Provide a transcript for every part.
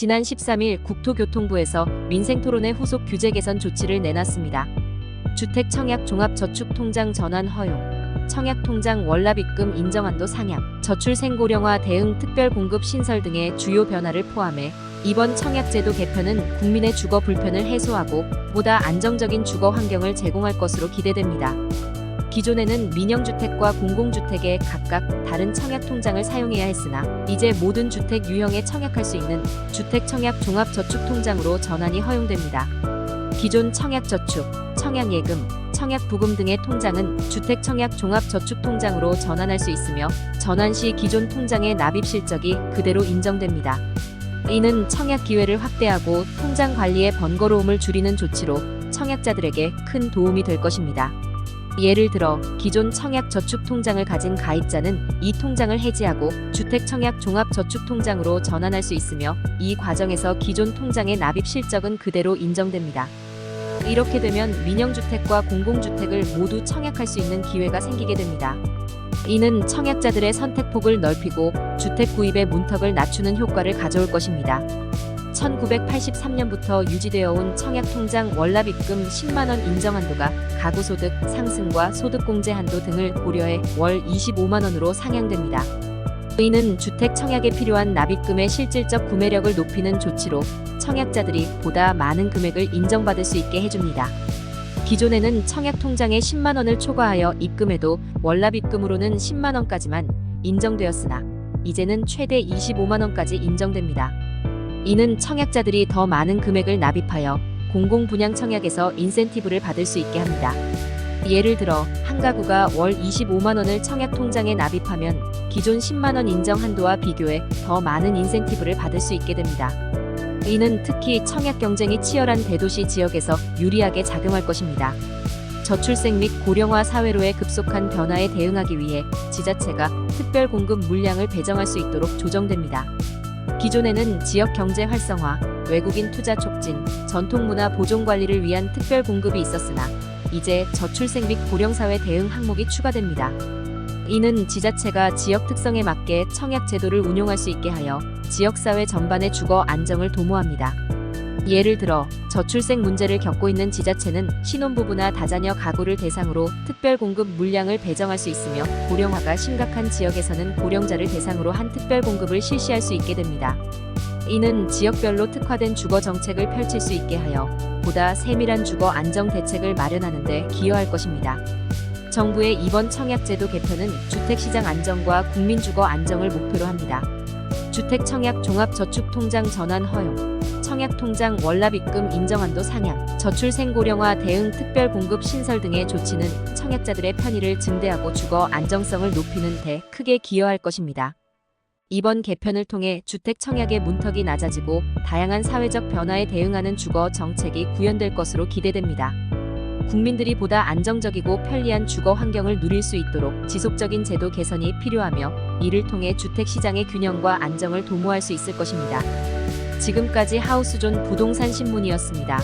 지난 13일 국토교통부에서 민생토론회 후속 규제 개선 조치를 내놨습니다. 주택 청약 종합저축통장 전환 허용, 청약통장 월납입금 인정한도 상향, 저출생고령화 대응 특별공급 신설 등의 주요 변화를 포함해 이번 청약제도 개편은 국민의 주거 불편을 해소하고 보다 안정적인 주거 환경을 제공할 것으로 기대됩니다. 기존에는 민영주택과 공공주택에 각각 다른 청약 통장을 사용해야 했으나 이제 모든 주택 유형에 청약할 수 있는 주택청약 종합저축통장으로 전환이 허용됩니다. 기존 청약저축, 청약예금, 청약부금 등의 통장은 주택청약 종합저축통장으로 전환할 수 있으며 전환 시 기존 통장의 납입 실적이 그대로 인정됩니다. 이는 청약 기회를 확대하고 통장 관리의 번거로움을 줄이는 조치로 청약자들에게 큰 도움이 될 것입니다. 예를 들어 기존 청약 저축 통장을 가진 가입자는 이 통장을 해지하고 주택 청약 종합 저축 통장으로 전환할 수 있으며 이 과정에서 기존 통장의 납입 실적은 그대로 인정됩니다. 이렇게 되면 민영주택과 공공주택을 모두 청약할 수 있는 기회가 생기게 됩니다. 이는 청약자들의 선택폭을 넓히고 주택 구입의 문턱을 낮추는 효과를 가져올 것입니다. 1983년부터 유지되어 온 청약통장 월납입금 10만원 인정한도가 가구 소득 상승과 소득공제 한도 등을 고려해 월 25만원으로 상향됩니다. 이는 주택 청약에 필요한 납입금의 실질적 구매력을 높이는 조치로 청약자들이 보다 많은 금액을 인정받을 수 있게 해줍니다. 기존에는 청약 통장에 10만 원을 초과하여 입금해도 월납입금으로는 10만 원까지만 인정되었으나 이제는 최대 25만 원까지 인정됩니다. 이는 청약자들이 더 많은 금액을 납입하여 공공분양 청약에서 인센티브를 받을 수 있게 합니다. 예를 들어 한 가구가 월 25만 원을 청약 통장에 납입하면 기존 10만 원 인정 한도와 비교해 더 많은 인센티브를 받을 수 있게 됩니다. 이는 특히 청약 경쟁이 치열한 대도시 지역에서 유리하게 작용할 것입니다. 저출생 및 고령화 사회로의 급속한 변화에 대응하기 위해 지자체가 특별 공급 물량을 배정할 수 있도록 조정됩니다. 기존에는 지역 경제 활성화, 외국인 투자 촉진, 전통문화 보존 관리를 위한 특별 공급이 있었으나 이제 저출생 및 고령 사회 대응 항목이 추가됩니다. 이는 지자체가 지역 특성에 맞게 청약 제도를 운용할 수 있게 하여 지역 사회 전반의 주거 안정을 도모합니다. 예를 들어 저출생 문제를 겪고 있는 지자체는 신혼부부나 다자녀 가구를 대상으로 특별 공급 물량을 배정할 수 있으며 고령화가 심각한 지역에서는 고령자를 대상으로 한 특별 공급을 실시할 수 있게 됩니다. 이는 지역별로 특화된 주거 정책을 펼칠 수 있게 하여 보다 세밀한 주거 안정 대책을 마련하는 데 기여할 것입니다. 정부의 이번 청약제도 개편은 주택시장 안정과 국민주거 안정을 목표로 합니다. 주택 청약 종합저축통장 전환 허용, 청약통장 월납입금 인정한도 상향, 저출생고령화 대응 특별공급 신설 등의 조치는 청약자들의 편의를 증대하고 주거 안정성을 높이는 데 크게 기여할 것입니다. 이번 개편을 통해 주택 청약의 문턱이 낮아지고 다양한 사회적 변화에 대응하는 주거 정책이 구현될 것으로 기대됩니다. 국민들이 보다 안정적이고 편리한 주거 환경을 누릴 수 있도록 지속적인 제도 개선이 필요하며 이를 통해 주택 시장의 균형과 안정을 도모할 수 있을 것입니다. 지금까지 하우스존 부동산 신문이었습니다.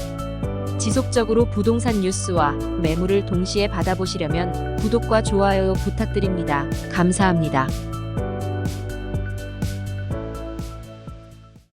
지속적으로 부동산 뉴스와 매물을 동시에 받아보시려면 구독과 좋아요 부탁드립니다. 감사합니다.